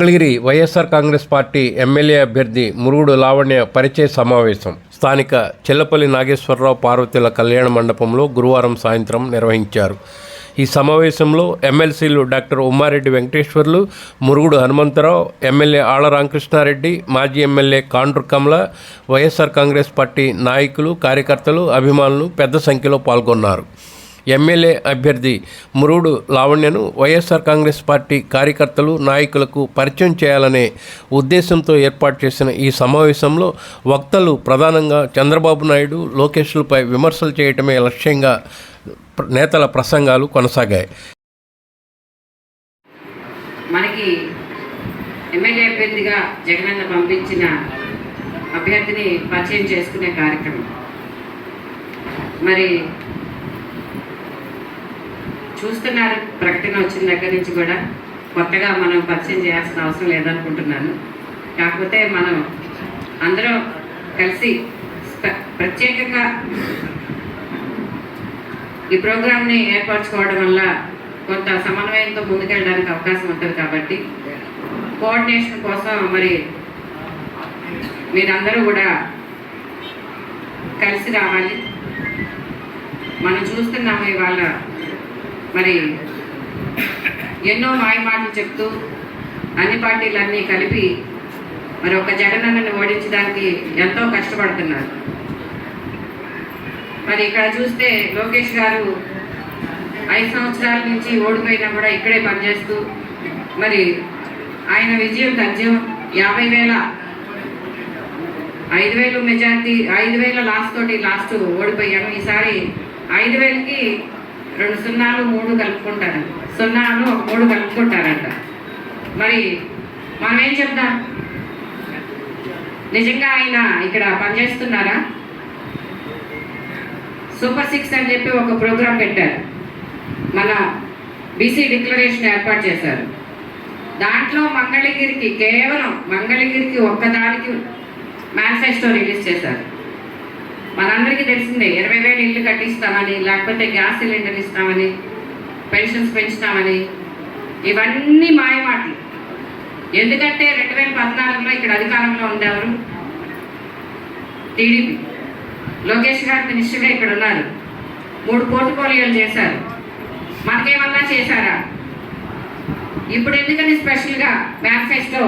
Mangalagiri YSR Congress party MLA అభ్యర్థి మురుగుడు లావణ్య పరిచయ సమావేశం. స్థానిక చెల్లపల్లి నాగేశ్వరరావు పార్వతీల కళ్యాణ మండపంలో గురువారం సాయంత్రం నిర్వహించారు. ఈ సమావేశంలో ఎమ్మెల్సీలు డాక్టర్ ఉమ్మారెడ్డి వెంకటేశ్వర్లు మురుగుడు హనుమంతరావు ఎమ్మెల్యే ఆళ్ళ రామకృష్ణారెడ్డి మాజీ ఎమ్మెల్యే కాండ్రు కమల వైఎస్ఆర్ కాంగ్రెస్ పార్టీ నాయకులు కార్యకర్తలు అభిమానులు పెద్ద సంఖ్యలో పాల్గొన్నారు. ఎమ్మెల్యే అభ్యర్థి మురుడు లావణ్యను వైఎస్ఆర్ కాంగ్రెస్ పార్టీ కార్యకర్తలు నాయకులకు పరిచయం చేయాలనే ఉద్దేశంతో ఏర్పాటు చేసిన ఈ సమావేశంలో వక్తలు ప్రధానంగా చంద్రబాబు నాయుడు లోకేష్లపై విమర్శలు చేయటమే లక్ష్యంగా నేతల ప్రసంగాలు కొనసాగాయి. మనకి ఎమ్మెల్యే అభ్యర్థిగా జగనన్న పంపించిన అభ్యర్థిని పరిచయం చేసుకునే కార్యక్రమం. మరి చూస్తున్నారు. ప్రకటన వచ్చిన దగ్గర నుంచి కూడా కొత్తగా మనం పరిచయం చేయాల్సిన అవసరం లేదనుకుంటున్నాను. కాకపోతే మనం అందరం కలిసి ప్రత్యేకంగా ఈ ప్రోగ్రామ్ని ఏర్పరచుకోవడం వల్ల కొంత సమన్వయంతో ముందుకెళ్ళడానికి అవకాశం ఉంటుంది కాబట్టి కోఆర్డినేషన్ కోసం మరి మీరందరూ కూడా కలిసి రావాలి. మనం చూస్తున్నాము ఇవాళ మరి ఎన్నో మాయమాటలు చెప్తూ అన్ని పార్టీలన్నీ కలిపి మరి ఒక జగనన్నని ఓడించడానికి ఎంతో కష్టపడుతున్నారు. మరి ఇక్కడ చూస్తే లోకేష్ గారు ఐదు సంవత్సరాల నుంచి ఓడిపోయినా కూడా ఇక్కడే పనిచేస్తూ మరి ఆయన విజయం తథ్యం యాభై వేల ఐదు వేలు మెజార్టీ ఐదు వేల లాస్ట్ తోటి లాస్ట్ ఓడిపోయాము ఈసారి ఐదు వేలకి రెండు సున్నాలు మూడు కలుపుకుంటారు సున్నాలు ఒక మూడు కలుపుకుంటారంట. మరి మనం ఏం చెప్తాం నిజంగా ఆయన ఇక్కడ పనిచేస్తున్నారా? సూపర్ సిక్స్ అని చెప్పి ఒక ప్రోగ్రాం పెట్టారు. మన బీసీ డిక్లరేషన్ ఏర్పాటు చేశారు. దాంట్లో మంగళగిరికి కేవలం మంగళగిరికి ఒక్కదానికి మేనిఫెస్టో రిలీజ్ చేశారు. మనందరికీ తెలిసిందే ఇరవై వేలు ఇల్లు కట్టిస్తామని లేకపోతే గ్యాస్ సిలిండర్ ఇస్తామని పెన్షన్స్ పెంచుతామని ఇవన్నీ మాయమాటలు ఎందుకంటే రెండు వేల పద్నాలుగులో ఇక్కడ అధికారంలో ఉండేవారు టీడీపీ. లోకేష్ గారు మినిస్టర్గా ఇక్కడ ఉన్నారు. మూడు పోర్టుఫోలియోలు చేశారు. మనకేమన్నా చేశారా? ఇప్పుడు ఎందుకని స్పెషల్గా మేనిఫెస్టో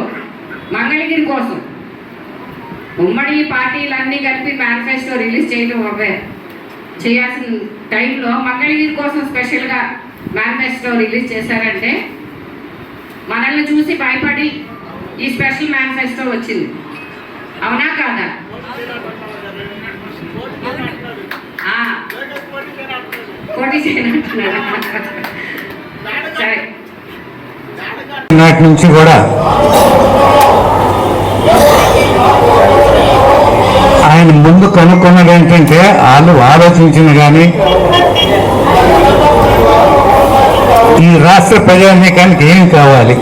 మంగళగిరి కోసం ఉమ్మడి పార్టీలన్నీ కలిపి మేనిఫెస్టో రిలీజ్ చేయడం అవే. చేయాల్సిన టైంలో మంగళగిరి కోసం స్పెషల్గా మేనిఫెస్టో రిలీజ్ చేశారంటే మనల్ని చూసి భయపడి ఈ స్పెషల్ మేనిఫెస్టో వచ్చింది. అవునా కాదా? పోటీ సరే. నాటి నుంచి కూడా ఆయన ముందు కనుక్కున్నది ఏంటంటే వాళ్ళు ఆలోచించిన కానీ ఈ రాష్ట్ర ప్రజానీకానికి ఏం కావాలి?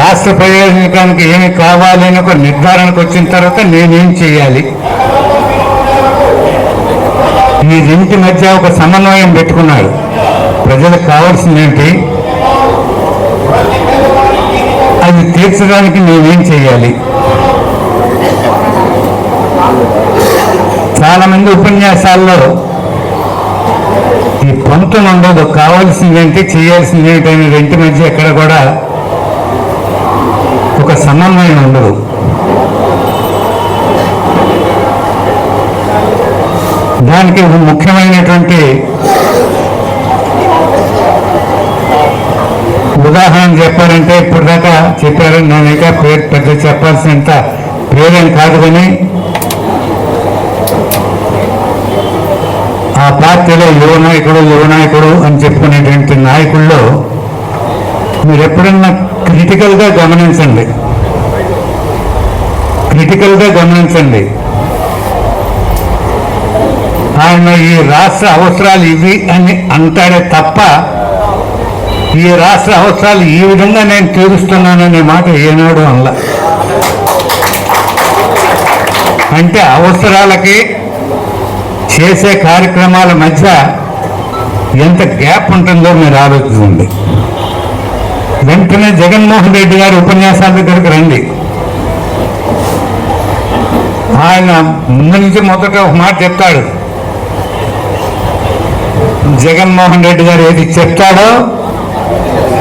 రాష్ట్ర ప్రజానీకానికి ఏమి కావాలి అని ఒక నిర్ధారణకు వచ్చిన తర్వాత నేనేం చేయాలి? ఈ రెంటి మధ్య ఒక సమన్వయం పెట్టుకున్నాడు ప్రజలకు కావాల్సింది ఏంటి? అది తీర్చడానికి నేనేం చేయాలి? చాలా మంది ఉపన్యాసాల్లో ఈ పొంతన ఉండదు. కావాల్సింది ఏంటి చేయాల్సింది ఏంటి అనే రెంటి మధ్య ఎక్కడ కూడా ఒక సమన్వయం ఉండదు. దానికి ముఖ్యమైనటువంటి ఉదాహరణ చెప్పాలంటే ఇప్పుడు దాకా చెప్పారు నేనైతే పేరు పెద్ద చెప్పాల్సినంత పేరేం కాదు కానీ ఆ పార్టీలో యువ నాయకుడు యువ నాయకుడు అని చెప్పుకునేటువంటి నాయకుల్లో మీరు ఎప్పుడన్నా క్రిటికల్గా గమనించండి. క్రిటికల్గా గమనించండి. ఆయన ఈ రాష్ట్ర అవసరాలు ఇవి అని అంటాడే తప్ప ఈ రాష్ట్ర అవసరాలు ఈ విధంగా నేను తీరుస్తున్నాననే మాట ఏనాడు అనలా. అంటే అవసరాలకి చేసే కార్యక్రమాల మధ్య ఎంత గ్యాప్ ఉంటుందో మీరు ఆలోచించండి. వెంటనే జగన్మోహన్ రెడ్డి గారి ఉపన్యాసాల దగ్గరకు రండి. ఆయన ముందు నుంచి మొదట ఒక మాట చెప్తాడు. జగన్మోహన్ రెడ్డి గారు ఏది చెప్తాడో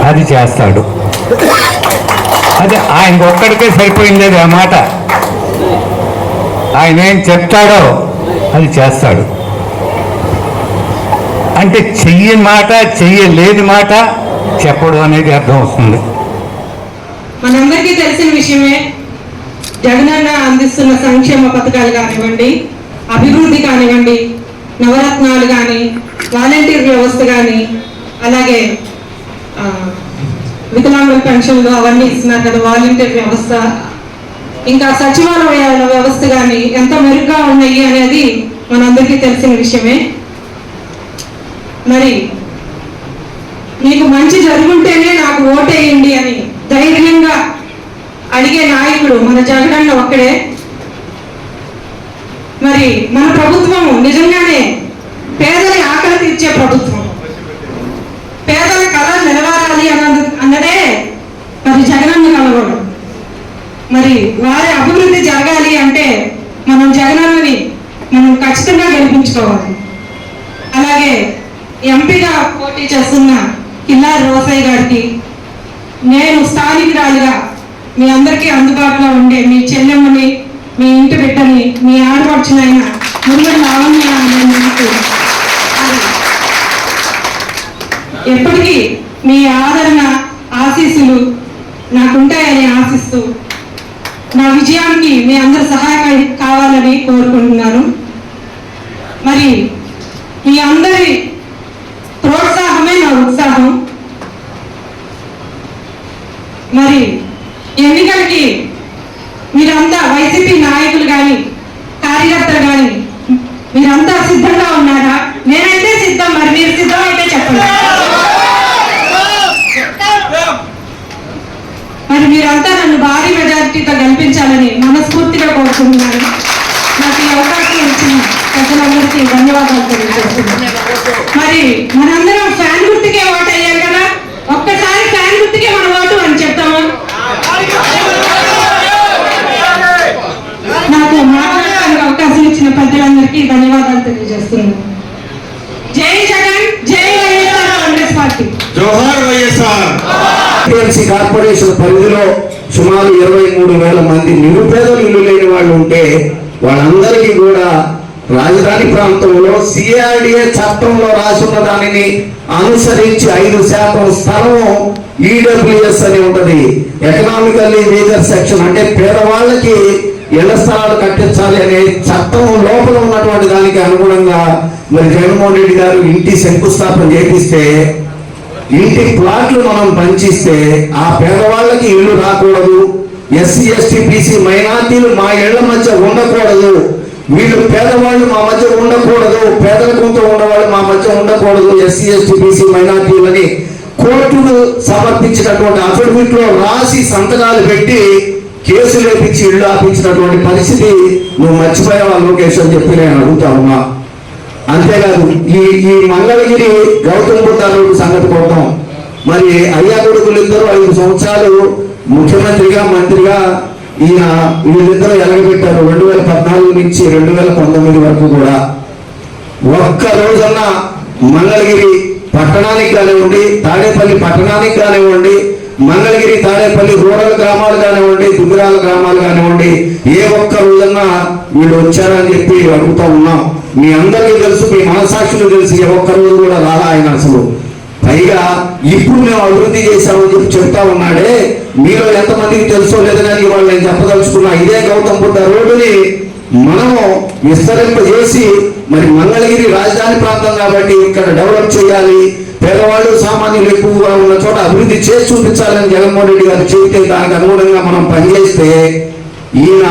అది చేస్తాడు. అది ఆయన ఒక్కడికే సరిపోయింది అది ఆ మాట. ఆయన ఏం చెప్తాడో అది చేస్తాడు. అంటే చెయ్యి మాట చెయ్యలేని మాట చెప్పడం అనేది అర్థం వస్తుంది. మనందరికీ తెలిసిన విషయమే జగనన్న అందిస్తున్న సంక్షేమ పథకాలు కానివ్వండి అభివృద్ధి కానివ్వండి నవరత్నాలు కానీ వాలంటీర్ వ్యవస్థ కానీ అలాగే వికలాంగుల పెన్షన్లు అవన్నీ ఇస్తున్నారు కదా వాలంటీర్ వ్యవస్థ ఇంకా సచివాలయాల వ్యవస్థ కానీ ఎంత మెరుగ్గా ఉన్నాయి అనేది మనందరికీ తెలిసిన విషయమే. మరి మీకు మంచి జరుగుంటేనే నాకు ఓటేయండి అని ధైర్యంగా అడిగే నాయకుడు మన జగనన్న ఒక్కడే. మరి మన ప్రభుత్వం నిజంగానే పేదల ఆకలి తీర్చే ప్రభుత్వం. పేదల కళ నిలవారాలి అన్నది అన్నదే మరి జగనన్న కలగడం. మరి వారి అభివృద్ధి జరగాలి అంటే మనం జగనన్నని మనం ఖచ్చితంగా గెలిపించుకోవాలి. అలాగే ఎంపీగా పోటీ చేస్తున్న కిల్లారి రోసయ్య గారికి నేను స్థానికురాలుగా మీ అందరికీ అందుబాటులో ఉండే మీ చెల్లెమ్మని మీ ఇంటి బిడ్డని మీ ఆడపడుచునైన మురుగన్ లావణ్య అనే ఎప్పటికీ మీ ఆదరణ ఆశీస్సులు నాకుంటాయని ఆశిస్తూ విజయానికి మీ అందరి సహాయం కావాలని కోరుకుంటున్నాను. మరి మీ అందరి ప్రోత్సాహమే నా ఉత్సాహం. మరి ఎన్నికలకి మీరంతా వైసీపీ నాయకులు కానీ కార్యకర్తలు కానీ మీరంతా సిద్ధంగా ఉన్నారా నేనైతే సిద్ధం మరి మీరు సిద్ధం అయితే చెప్పండి మరి మీరంతా నన్ను భారీ మెజారిటీతో గెలిపించాలని మనస్ఫూర్తిగా కోరుకుంటున్నాను. నాకు ఈ అవకాశం ఇచ్చిన ప్రజలందరికీ ధన్యవాదాలు తెలియజేస్తున్నాను. మరి మనందరం ఫ్యాన్ గుర్తుకే ఓటు అయ్యారు కదా? ఒక్కసారి ఫ్యాన్ గుర్తుకే మన ఓటు అని చెప్తాము? నాకు మాట్లాడడానికి అవకాశం ఇచ్చిన ప్రజలందరికీ ధన్యవాదాలు తెలియజేస్తున్నాను. జై జగన్ జై వైఎస్ఆర్ కాంగ్రెస్ పార్టీ. జోహార్ వైఎస్ఆర్. టిఎంసీ కార్పొరేషన్ పరిధిలో సుమారు ఇరవై మూడు వేల మంది నిరుపేదలు ఇల్లు లేని వాళ్ళు ఉంటే వాళ్ళందరికీ కూడా రాజధాని ప్రాంతంలో సిఆర్డిఏ చట్టంలో రాసున్న దానిని అనుసరించి ఐదు శాతం స్థలం ఈడబ్ల్యూఎస్ అని ఉంటది. ఎకనామికల్లీ మేజర్ సెక్షన్ అంటే పేదవాళ్ళకి ఇళ్ళ స్థలాలు కట్టించాలి అనే చట్టం లోపల ఉన్నటువంటి దానికి అనుగుణంగా మరి జగన్మోహన్ రెడ్డి గారు ఇంటి శంకుస్థాపన చేపిస్తే ఇంటి ప్లాట్లు మనం పంచిస్తే ఆ పేదవాళ్ళకి ఇల్లు రాకూడదు. ఎస్సీ ఎస్టీ బీసీ మైనార్టీలు మా ఇళ్ళ మధ్య ఉండకూడదు. వీళ్ళు పేదవాళ్ళు మా మధ్య ఉండకూడదు. పేదరికంతో ఉన్నవాళ్ళు మా మధ్య ఉండకూడదు. ఎస్సీ ఎస్టీ బీసీ మైనార్టీలని కోర్టులు సమర్పించినటువంటి అఫిడవిట్లో రాసి సంతకాలు పెట్టి కేసులు వేపించి ఇల్లు ఆపించినటువంటి పరిస్థితి నువ్వు మర్చిపోయావా లోకేష్ అని చెప్పి నేను అడుగుతా ఉన్నా. అంతేకాదు ఈ ఈ మంగళగిరి గౌతమ్ బుద్ధాలు సంగతి కోసం మరి అయ్యా కొడుకులు ఇద్దరు ఐదు సంవత్సరాలు ముఖ్యమంత్రిగా మంత్రిగా ఈయన వీళ్ళిద్దరూ ఎలగబెట్టారు రెండు వేల పద్నాలుగు నుంచి రెండు వేల పంతొమ్మిది వరకు కూడా. ఒక్క రోజున్న మంగళగిరి పట్టణానికి కానివ్వండి తాడేపల్లి పట్టణానికి కానివ్వండి మంగళగిరి తాడేపల్లి రూరల్ గ్రామాలు కానివ్వండి దుగ్గిరాల గ్రామాలు కానివ్వండి ఏ ఒక్క రోజన్నా వీళ్ళు వచ్చారని చెప్పి అడుగుతా ఉన్నాం. మీ అందరికీ తెలుసు మీ మనసాక్షులు తెలుసు ఏ ఒక్క రోజు కూడా రాలా ఆయన అసలు. పైగా ఇప్పుడు మేము అభివృద్ధి చేశామని చెప్పి చెప్తా ఉన్నాడే. మీలో ఎంతమందికి తెలుసో లేదో కానీ ఇవాళ నేను చెప్పదలుచుకున్నా. ఇదే గౌతమ్ బుద్ధ రోడ్డుని మనము విస్తరింపజేసి మరి మంగళగిరి రాజధాని ప్రాంతం కాబట్టి ఇక్కడ డెవలప్ చేయాలి. పేదవాళ్ళు సామాన్యులు ఎక్కువగా ఉన్న చోట అభివృద్ధి చేసి చూపించాలని జగన్మోహన్ రెడ్డి గారు చెబితే దానికి అనుగుణంగా మనం పనిచేస్తే ఈయన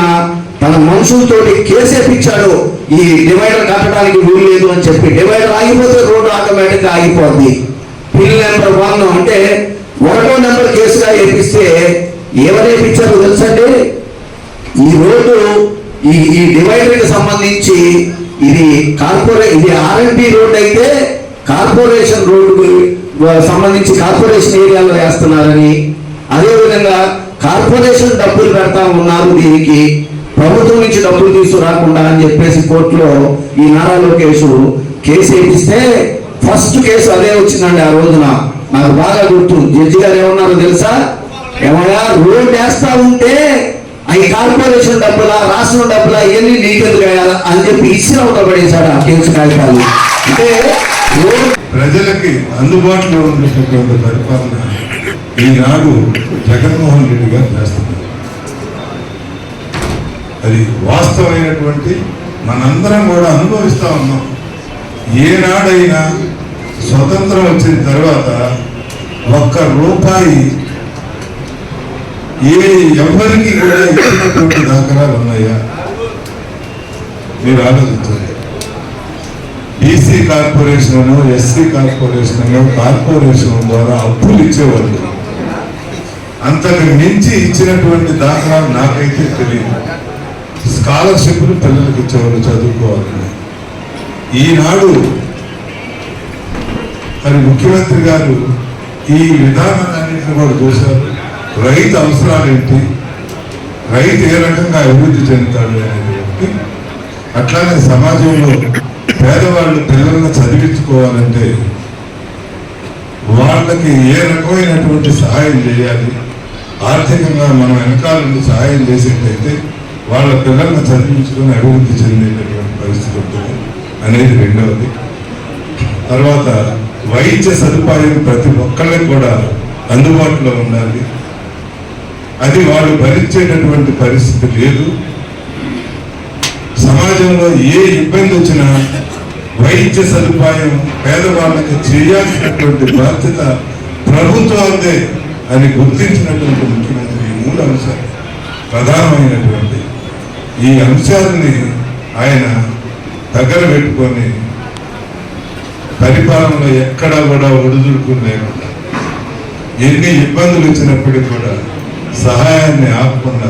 తన మనుషులతో కేసేపించాడు ఈ డివైడర్ కట్టడానికి వీలు లేదు అని చెప్పి డివైడర్ ఆగిపోతే రోడ్డు ఆటోమేటిక్గా ఆగిపోద్ది. బిల్ నెంబర్ వన్ అంటే ఒకటో నెంబర్ కేసుగా వేపిస్తే ఏమనేపించారో తెలుసండి? ఈ రోడ్డు ఈ ఈ డివైడర్కి సంబంధించి ఇది కార్పొరే ఇది ఆర్ఎంపి రోడ్ అయితే కార్పొరేషన్ రోడ్డుకు సంబంధించి కార్పొరేషన్ ఏరియాలో వేస్తున్నారని. అదేవిధంగా కార్పొరేషన్ డబ్బులు పెడతా ఉన్నారు దీనికి. ప్రభుత్వం నుంచి డబ్బులు తీసుకురాకుండా అని చెప్పేసి కోర్టులో ఈ నారా లోకేష్ కేసు వేయిస్తే ఫస్ట్ కేసు అదే వచ్చిందండి ఆ రోజున. నాకు బాగా గుర్తు. జడ్జి గారు ఏమన్నారో తెలుసా? ఏమయ్యా రోడ్ వేస్తా ఉంటే అవి కార్పొరేషన్ డబ్బులా రాష్ట్రం డబ్బులా ఇవన్నీ నీకెందుకు వేయాలా అని చెప్పి ఇచ్చిన ఒక పడేశాడు ఆ కేసు కాగితాలు. అంటే ప్రజలకి అందుబాటులో ఉన్నటువంటి పరిపాలన ఈనాడు జగన్మోహన్ రెడ్డి గారు చేస్తున్నారు. అది వాస్తవమైనటువంటి మనందరం కూడా అనుభవిస్తూ ఉన్నాం. ఏనాడైనా స్వతంత్రం వచ్చిన తర్వాత ఒక్క రూపాయి ఏ ఎవరికి కూడా ఇచ్చినటువంటి దాఖలాలు ఉన్నాయా? మీరు ఆలోచించాలి BC corporation SC corporation corporation ద్వారా అప్పులు ఇచ్చేవాళ్ళు. అంతకు మించి ఇచ్చినటువంటి దాఖలాలు నాకైతే తెలియదు. స్కాలర్షిప్లు పిల్లలకు ఇచ్చేవాళ్ళు చదువుకోవాలని ఈనాడు మరి ముఖ్యమంత్రి గారు ఈ విధానాన్ని కూడా చూశారు. రైతు అవసరాలు ఏంటి రైతు ఏ రకంగా అభివృద్ధి చెందుతాడు అనేది అట్లానే సమాజంలో పేదవాళ్ళు పిల్లలను చదివించుకోవాలంటే వాళ్ళకి ఏ రకమైనటువంటి సహాయం చేయాలి? ఆర్థికంగా మనం వెనకాల సహాయం చేసేటైతే వాళ్ళ పిల్లల్ని చదివించుకొని అభివృద్ధి చెందేటటువంటి పరిస్థితి ఉంటుంది. అనేది రెండవది. తర్వాత వైద్య సదుపాయం ప్రతి ఒక్కళ్ళకి కూడా అందుబాటులో ఉండాలి. అది వాళ్ళు భరించేటటువంటి పరిస్థితి లేదు. సమాజంలో ఏ ఇబ్బంది వచ్చినా వైద్య సదుపాయం పేదవాళ్ళకి చేయాల్సినటువంటి బాధ్యత ప్రభుత్వాలదే అని గుర్తించినటువంటి ముఖ్యమంత్రి ఈ మూడు అంశాలు ప్రధానమైనటువంటి ఈ అంశాలని ఆయన దగ్గర పెట్టుకొని పరిపాలనలో ఎక్కడా కూడా ఒడిదుడుకుని లేకుండా ఎన్ని ఇబ్బందులు వచ్చినప్పటికీ కూడా సహాయాన్ని ఆపకుండా